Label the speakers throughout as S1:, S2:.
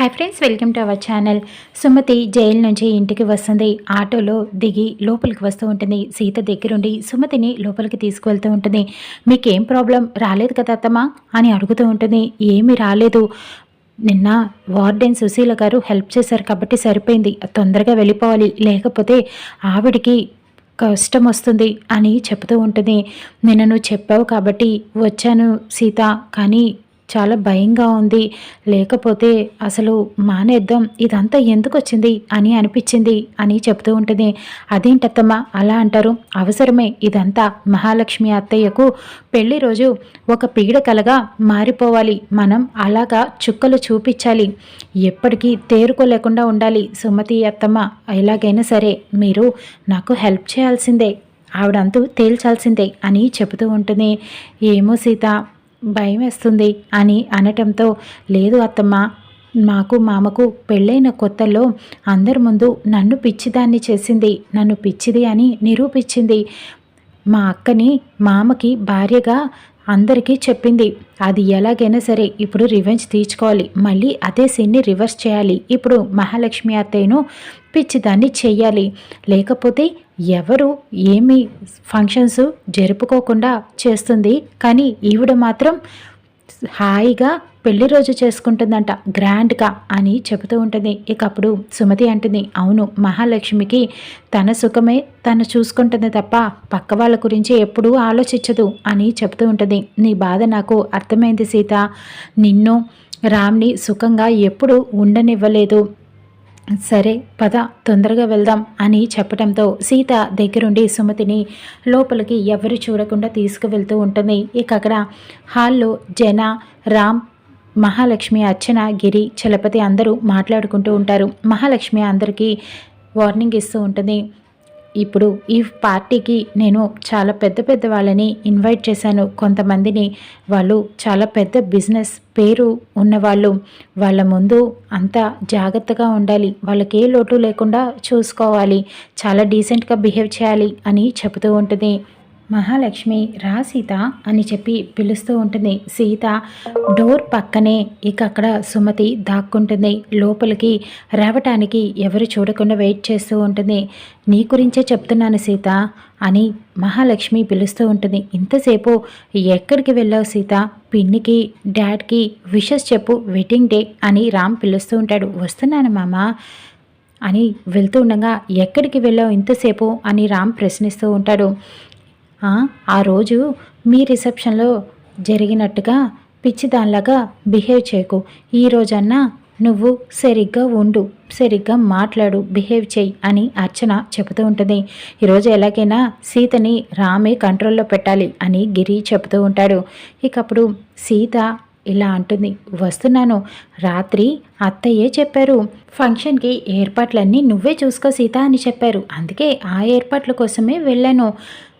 S1: Hi friends welcome to our channel Sumathi jail నుంచి ఇంటికి వస్తుంది. ఆటోలో దిగి లోపలికి వస్తూ ఉంటుంది. సీత దగ్గరుండి సుమతిని లోపలికి తీసుకువెళ్తూ ఉంటుంది. మీకేం ప్రాబ్లం రాలేదు కదా అత్తమ్మా? అని అడుగుతూ ఉంటుంది. ఏమీ రాలేదు. నిన్న వార్డెన్ సుశీల గారు హెల్ప్ చేశారు కాబట్టి సరిపోయింది. తొందరగా వెళ్ళిపోవాలి. లేకపోతే ఆవిడికి కష్టం వస్తుంది అని చెప్తూ ఉంటుంది. నిన్న నువ్వు చెప్పావు కాబట్టి వచ్చాను సీత. కానీ చాలా భయంగా ఉంది. లేకపోతే అసలు మానేద్దాం ఇదంతా ఎందుకు వచ్చింది అని అనిపించింది అని చెప్తూ ఉంటుంది అదేంటత్తమ్మ అలా అంటారు? అవసరమే ఇదంతా. మహాలక్ష్మి అత్తయ్యకు పెళ్ళి రోజు ఒక పీడకలగా మారిపోవాలి. మనం అలాగా చుక్కలు చూపించాలి. ఎప్పటికీ తేరుకోలేకుండా ఉండాలి. సుమతి అత్తమ్మ ఎలాగైనా సరే మీరు నాకు హెల్ప్ చేయాల్సిందే. ఆవిడంతూ తేల్చాల్సిందే అని చెబుతూ ఉంటుంది ఏమో సీత భయం వేస్తుంది అని అనటంతో లేదు అత్తమ్మ మాకు మామకు పెళ్ళైన కొత్తలో అందరి ముందు నన్ను పిచ్చిదాన్ని చేసింది నన్ను పిచ్చిది అని నిరూపించింది. మా అక్కని మామకి భార్యగా అందరికీ చెప్పింది. అది ఎలాగైనా సరే ఇప్పుడు రివెంజ్ తీర్చుకోవాలి. మళ్ళీ అదే సీన్ని రివర్స్ చేయాలి. ఇప్పుడు మహాలక్ష్మి అత్తయ్యను పిచ్చిదాన్ని చెయ్యాలి. లేకపోతే ఎవరు ఏమి ఫంక్షన్స్ జరుపుకోకుండా చేస్తుంది. కానీ ఈవిడ మాత్రం హాయిగా పెళ్ళి రోజు చేసుకుంటుందంట గ్రాండ్గా అని చెబుతూ ఉంటుంది. ఇక అప్పుడు సుమతి అంటుంది అవును మహాలక్ష్మికి తన సుఖమే తను చూసుకుంటుంది తప్ప పక్క వాళ్ళ గురించి ఎప్పుడూ ఆలోచించదు అని చెబుతూ ఉంటుంది. నీ బాధ నాకు అర్థమైంది సీత. నిన్ను రామ్ని సుఖంగా ఎప్పుడు ఉండనివ్వలేదు. సరే పద తొందరగా వెళ్దాం అని చెప్పడంతో సీత దగ్గరుండి సుమతిని లోపలికి ఎవరు చూడకుండా తీసుకువెళ్తూ ఉంటుంది. ఇక అక్కడ హాల్లో జన రామ్ మహాలక్ష్మి అర్చన గిరి చలపతి అందరూ మాట్లాడుకుంటూ ఉంటారు. మహాలక్ష్మి అందరికీ వార్నింగ్ ఇస్తూ ఉంటుంది. ఇప్పుడు ఈ పార్టీకి నేను చాలా పెద్ద పెద్ద వాళ్ళని ఇన్వైట్ చేశాను. కొంతమందిని వాళ్ళు చాలా పెద్ద బిజినెస్ పేరు ఉన్నవాళ్ళు. వాళ్ళ ముందు అంతా జాగ్రత్తగా ఉండాలి. వాళ్ళకి ఏ లోటు లేకుండా చూసుకోవాలి. చాలా డీసెంట్గా బిహేవ్ చేయాలి అని చెబుతూ ఉంటుంది. మహాలక్ష్మి రా సీత అని చెప్పి పిలుస్తూ ఉంటుంది. సీత డోర్ పక్కనే ఇక అక్కడ సుమతి దాక్కుంటుంది. లోపలికి రావటానికి ఎవరు చూడకుండా వెయిట్ చేస్తూ ఉంటుంది. నీ గురించే చెప్తున్నాను సీత అని మహాలక్ష్మి పిలుస్తూ ఉంటుంది. ఇంతసేపు ఎక్కడికి వెళ్ళావు సీత? పిన్నికి డాడ్కి విషెస్ చెప్పు వెడ్డింగ్ డే అని రామ్ పిలుస్తూ ఉంటాడు. వస్తున్నాను మామ అని వెళ్తూ ఉండగా ఎక్కడికి వెళ్ళావు ఇంతసేపు అని రామ్ ప్రశ్నిస్తూ ఉంటాడు. ఆ రోజు మీ రిసెప్షన్లో జరిగినట్టుగా పిచ్చి దానిలాగా బిహేవ్ చేయకు. ఈ రోజన్నా నువ్వు సరిగ్గా ఉండు సరిగ్గా మాట్లాడు బిహేవ్ చేయి అని అర్చన చెబుతూ ఉంటుంది. ఈరోజు ఎలాగైనా సీతని రామే కంట్రోల్లో పెట్టాలి అని గిరి చెబుతూ ఉంటాడు. ఇకప్పుడు సీత ఇలా అంటుంది వస్తున్నాను. రాత్రి అత్తయ్యే చెప్పారు ఫంక్షన్కి ఏర్పాట్లన్నీ నువ్వే చూసుకో సీత అని చెప్పారు. అందుకే ఆ ఏర్పాట్ల కోసమే వెళ్ళాను.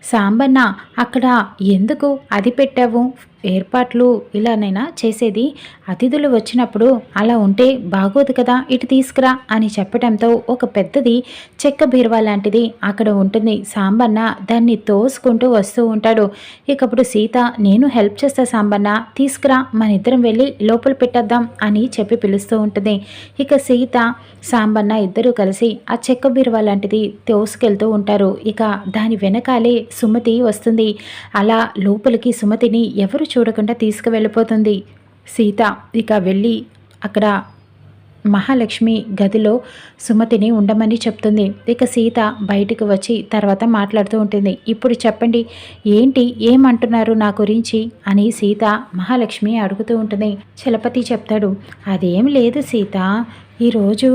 S1: సాంబన్న అక్కడ ఎందుకు అది పెట్టావు ఏర్పాట్లు ఇలానైనా చేసేది. అతిథులు వచ్చినప్పుడు అలా ఉంటే బాగోదు కదా ఇటు తీసుకురా అని చెప్పడంతో ఒక పెద్దది చెక్క బీరువా లాంటిది అక్కడ ఉంటుంది. సాంబన్న దాన్ని తోసుకుంటూ వస్తూ ఉంటాడు. ఇకప్పుడు సీత నేను హెల్ప్ చేస్తా సాంబన్న తీసుకురా మన ఇద్దరం వెళ్ళి లోపల పెట్టేద్దాం అని చెప్పి పిలుస్తూ ఉంటుంది. ఇక సీత సాంబన్న ఇద్దరూ కలిసి ఆ చెక్క బీరువా లాంటిది తోసుకెళ్తూ ఉంటారు. ఇక దాని వెనకాలే సుమతి వస్తుంది. అలా లోపలికి సుమతిని ఎవరు చూడకుండా తీసుకువెళ్ళిపోతుంది. సీత ఇక వెళ్ళి అక్కడ మహాలక్ష్మి గదిలో సుమతిని ఉండమని చెప్తుంది. ఇక సీత బయటకు వచ్చి తర్వాత మాట్లాడుతూ ఉంటుంది. ఇప్పుడు చెప్పండి ఏంటి ఏమంటున్నారు నా గురించి అని సీత మహాలక్ష్మి అడుగుతూ ఉంటుంది. చలపతి చెప్తాడు అదేం లేదు సీత ఈరోజు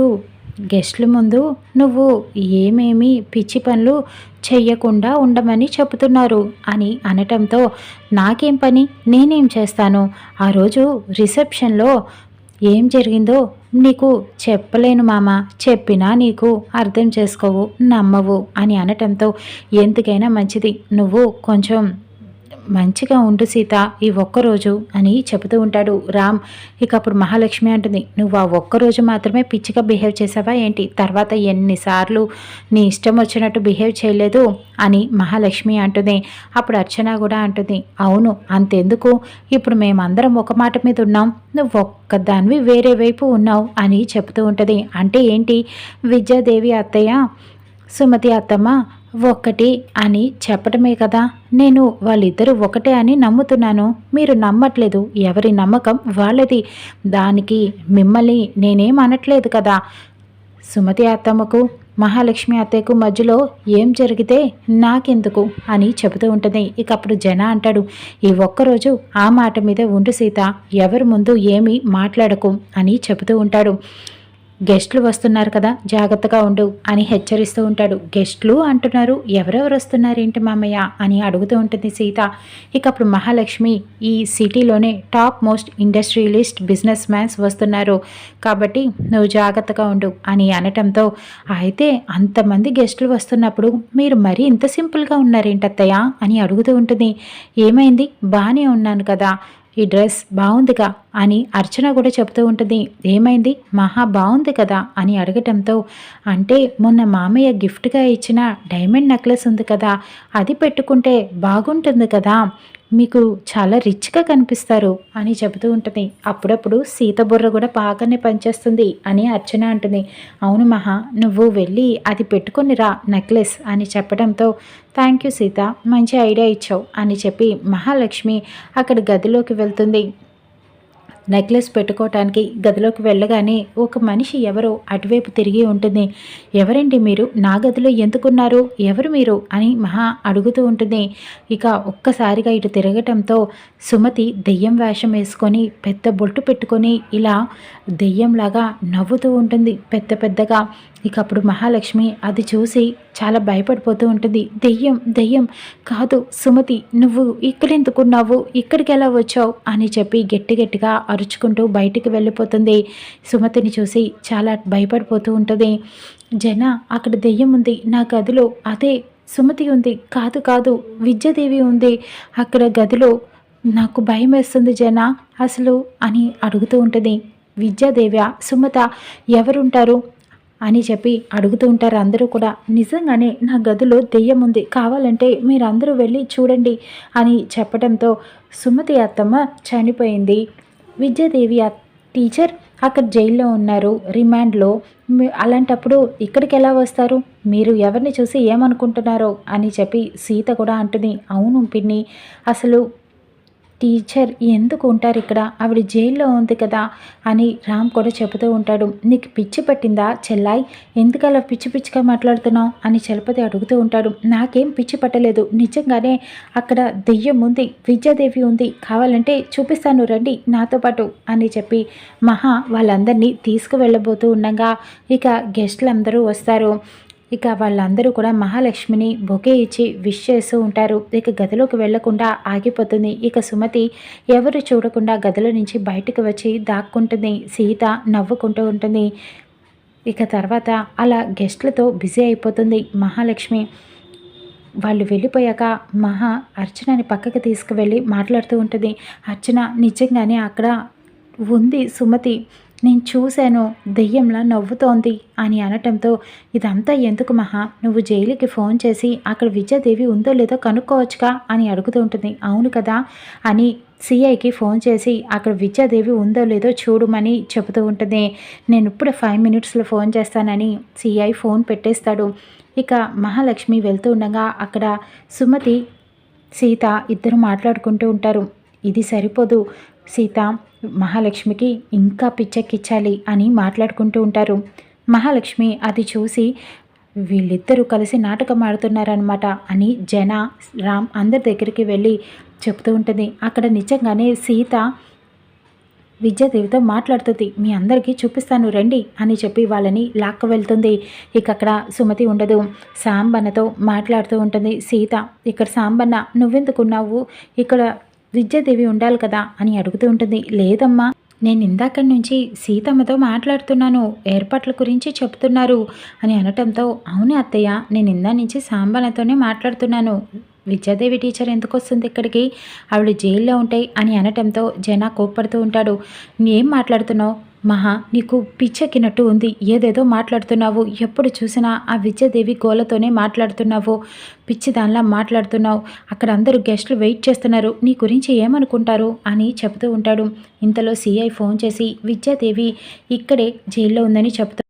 S1: గెస్ట్ల ముందు నువ్వు ఏమేమి పిచ్చి పనులు చెయ్యకుండా ఉండమని చెబుతున్నారు అని అనటంతో నాకేం పని? నేనేం చేస్తాను? ఆ రోజు రిసెప్షన్లో ఏం జరిగిందో నీకు చెప్పలేను మామ. చెప్పినా నీకు అర్థం చేసుకోవు నమ్మవు అని అనటంతో ఎందుకైనా మంచిది. నువ్వు కొంచెం మంచిగా ఉండు సీత ఈ ఒక్కరోజు అని చెబుతూ ఉంటాడు రామ్. ఇక అప్పుడు మహాలక్ష్మి అంటుంది నువ్వు ఆ ఒక్కరోజు మాత్రమే పిచ్చిగా బిహేవ్ చేసావా ఏంటి? తర్వాత ఎన్నిసార్లు నీ ఇష్టం వచ్చినట్టు బిహేవ్ చేయలేదు? అని మహాలక్ష్మి అంటుంది. అప్పుడు అర్చన కూడా అంటుంది అవును అంతెందుకు? ఇప్పుడు మేమందరం ఒక మాట మీద ఉన్నాం. నువ్వు ఒక్కదానివి వేరే వైపు ఉన్నావు అని చెబుతూ ఉంటుంది. అంటే ఏంటి? విద్యాదేవి అత్తయ్య సుమతి అత్తమ్మ ఒక్కటి అని చెప్పటమే కదా. నేను వాళ్ళిద్దరూ ఒకటే అని నమ్ముతున్నాను. మీరు నమ్మట్లేదు. ఎవరి నమ్మకం వాళ్ళది. దానికి మిమ్మల్ని నేనేం అనట్లేదు కదా. సుమతి అత్తమ్మకు మహాలక్ష్మి అత్తయ్యకు మధ్యలో ఏం జరిగితే నాకెందుకు అని చెబుతూ ఉంటుంది. ఇక అప్పుడు జన అంటాడు ఈ ఒక్కరోజు ఆ మాట మీద ఉండు సీత. ఎవరి ముందు ఏమీ మాట్లాడకు అని చెబుతూ ఉంటాడు. గెస్ట్లు వస్తున్నారు కదా జాగ్రత్తగా ఉండు అని హెచ్చరిస్తూ ఉంటాడు. గెస్ట్లు అంటున్నారు ఎవరెవరు వస్తున్నారేంటి మామయ్య? అని అడుగుతూ ఉంటుంది సీత. ఇక అప్పుడు మహాలక్ష్మి ఈ సిటీలోనే top most industrialist business mans వస్తున్నారు. కాబట్టి నువ్వు జాగ్రత్తగా ఉండు అని అనటంతో అయితే అంతమంది గెస్టులు వస్తున్నప్పుడు మీరు మరీ ఇంత సింపుల్గా ఉన్నారేంటత్తయ్య అని అడుగుతూ ఉంటుంది. ఏమైంది? బాగానే ఉన్నాను కదా. ఈ డ్రెస్ బాగుందిగా. అని అర్చన కూడా చెప్తూ ఉంటుంది. ఏమైంది? మహా బాగుంది కదా అని అడగటంతో అంటే మొన్న మామయ్య గిఫ్ట్గా ఇచ్చిన డైమండ్ నెక్లెస్ ఉంది కదా అది పెట్టుకుంటే బాగుంటుంది కదా మీకు చాలా రిచ్గా కనిపిస్తారు అని చెబుతూ ఉంటుంది. అప్పుడప్పుడు సీత బుర్ర కూడా బాగానే పనిచేస్తుంది అని అర్చన అంటుంది. అవును మహా నువ్వు వెళ్ళి అది పెట్టుకొని రా నెక్లెస్ అని చెప్పడంతో థ్యాంక్ యూ సీత మంచి ఐడియా ఇచ్చావు అని చెప్పి మహాలక్ష్మి అక్కడ గదిలోకి వెళ్తుంది. నెక్లెస్ పెట్టుకోవటానికి గదిలోకి వెళ్ళగానే ఒక మనిషి ఎవరో అటువైపు తిరిగి ఉంటుంది. ఎవరండి మీరు? నా గదిలో ఎందుకున్నారు? ఎవరు మీరు? అని మహా అడుగుతూ ఉంటుంది. ఇక ఒక్కసారిగా ఇటు తిరగటంతో సుమతి దెయ్యం వేషం వేసుకొని పెద్ద బొట్టు పెట్టుకొని ఇలా దెయ్యంలాగా నవ్వుతూ ఉంటుంది పెద్ద పెద్దగా. ఇక అప్పుడు మహాలక్ష్మి అది చూసి చాలా భయపడిపోతూ ఉంటుంది. దెయ్యం దెయ్యం కాదు సుమతి నువ్వు ఇక్కడెందుకున్నావు? ఇక్కడికి ఎలా వచ్చావు? అని చెప్పి గట్టి గట్టిగా అరుచుకుంటూ బయటికి వెళ్ళిపోతుంది. సుమతిని చూసి చాలా భయపడిపోతూ ఉంటుంది. జన అక్కడ దెయ్యం ఉంది. నా గదిలో అదే సుమతి ఉంది. కాదు కాదు విద్యాదేవి ఉంది. అక్కడ గదిలో నాకు భయం వేస్తుంది జన అసలు అని అడుగుతూ ఉంటుంది. విద్యాదేవ్య సుమత ఎవరుంటారు? అని చెప్పి అడుగుతూ ఉంటారు. అందరూ కూడా నిజంగానే నా గదిలో దెయ్యం ఉంది. కావాలంటే మీరందరూ వెళ్ళి చూడండి అని చెప్పడంతో సుమతి అత్తమ్మ చనిపోయింది. విద్యాదేవి టీచర్ అక్కడ జైల్లో ఉన్నారు. రిమాండ్లో అలాంటప్పుడు ఇక్కడికి ఎలా వస్తారు? మీరు ఎవరిని చూసి ఏమనుకుంటున్నారో అని చెప్పి సీత కూడా అంటుంది. అవును పిన్ని అసలు టీచర్ ఎందుకు ఉంటారు ఇక్కడ? ఆవిడ జైల్లో ఉంది కదా అని రామ్ కూడా చెబుతూ ఉంటాడు. నీకు పిచ్చి పట్టిందా చెల్లాయి? ఎందుకు అలా పిచ్చి పిచ్చిగా మాట్లాడుతున్నావు? అని చలపతి అడుగుతూ ఉంటాడు. నాకేం పిచ్చి పట్టలేదు. నిజంగానే అక్కడ దెయ్యం ఉంది. విద్యాదేవి ఉంది. కావాలంటే చూపిస్తాను రండి నాతో పాటు అని చెప్పి మహా వాళ్ళందరినీ తీసుకువెళ్ళబోతూ ఉండగా ఇక గెస్టులు అందరూ వస్తారు. ఇక వాళ్ళందరూ కూడా మహాలక్ష్మిని బొకే ఇచ్చి విష్ చేస్తూ ఉంటారు. ఇక గదిలోకి వెళ్ళకుండా ఆగిపోతుంది. ఇక సుమతి ఎవరు చూడకుండా గదిలో నుంచి బయటకు వచ్చి దాక్కుంటుంది. సీత నవ్వుకుంటూ ఉంటుంది. ఇక తర్వాత అలా గెస్ట్లతో బిజీ అయిపోతుంది మహాలక్ష్మి. వాళ్ళు వెళ్ళిపోయాక మహా అర్చనని పక్కకి తీసుకువెళ్ళి మాట్లాడుతూ ఉంటుంది. అర్చన నిజంగానే అక్కడ ఉంది సుమతి. నేను చూశాను దెయ్యంలా నవ్వుతోంది అని అనటంతో ఇదంతా ఎందుకు మహా? నువ్వు జైలుకి ఫోన్ చేసి అక్కడ విద్యాదేవి ఉందో లేదో కనుక్కోవచ్చుగా అని అడుగుతూ ఉంటుంది. అవును కదా? అని సిఐకి ఫోన్ చేసి అక్కడ విద్యాదేవి ఉందో లేదో చూడమని చెబుతూ ఉంటుంది. నేను ఇప్పుడు ఫైవ్ మినిట్స్లో ఫోన్ చేస్తానని సిఐ ఫోన్ పెట్టేస్తాడు. ఇక మహాలక్ష్మి వెళ్తూ ఉండగా అక్కడ సుమతి సీత ఇద్దరు మాట్లాడుకుంటూ ఉంటారు. ఇది సరిపోదు సీత. మహాలక్ష్మికి ఇంకా పిచ్చెక్కిచ్చాలి అని మాట్లాడుకుంటూ ఉంటారు. మహాలక్ష్మి అది చూసి వీళ్ళిద్దరూ కలిసి నాటకం ఆడుతున్నారనమాట అని జన రామ్ అందరి దగ్గరికి వెళ్ళి చెప్తూ ఉంటుంది. అక్కడ నిజంగానే సీత విద్యాదేవితో మాట్లాడుతుంది. మీ అందరికీ చూపిస్తాను రండి అని చెప్పి వాళ్ళని లాక్క వెళ్తుంది. ఇక అక్కడ సుమతి ఉండదు. సాంబన్నతో మాట్లాడుతూ ఉంటుంది సీత. ఇక్కడ సాంబన్న నువ్వెందుకున్నావు? ఇక్కడ విద్యాదేవి ఉండాలి కదా అని అడుగుతూ ఉంటుంది. లేదమ్మా నేను ఇందాక నుంచి సీతమ్మతో మాట్లాడుతున్నాను ఏర్పాట్ల గురించి చెప్తున్నారు అని అనటంతో అవును అత్తయ్య నేను ఇందా నుంచి సాంబనతోనే మాట్లాడుతున్నాను. విద్యాదేవి టీచర్ ఎందుకు వస్తుంది ఇక్కడికి? ఆవిడ జైల్లో ఉంటాయి అని అనటంతో జనా కోప్పడుతూ ఉంటాడు. ఏం మాట్లాడుతున్నావు? మహా నీకు పిచ్చెక్కినట్టు ఉంది. ఏదేదో మాట్లాడుతున్నావు. ఎప్పుడు చూసినా ఆ విద్యాదేవి గోలతోనే మాట్లాడుతున్నావు. పిచ్చి దానిలా మాట్లాడుతున్నావు. అక్కడ అందరూ గెస్టులు వెయిట్ చేస్తున్నారు. నీ గురించి ఏమనుకుంటారు? అని చెబుతూ ఉంటాడు. ఇంతలో సిఐ ఫోన్ చేసి విద్యాదేవి ఇక్కడే జైల్లో ఉందని చెప్తూ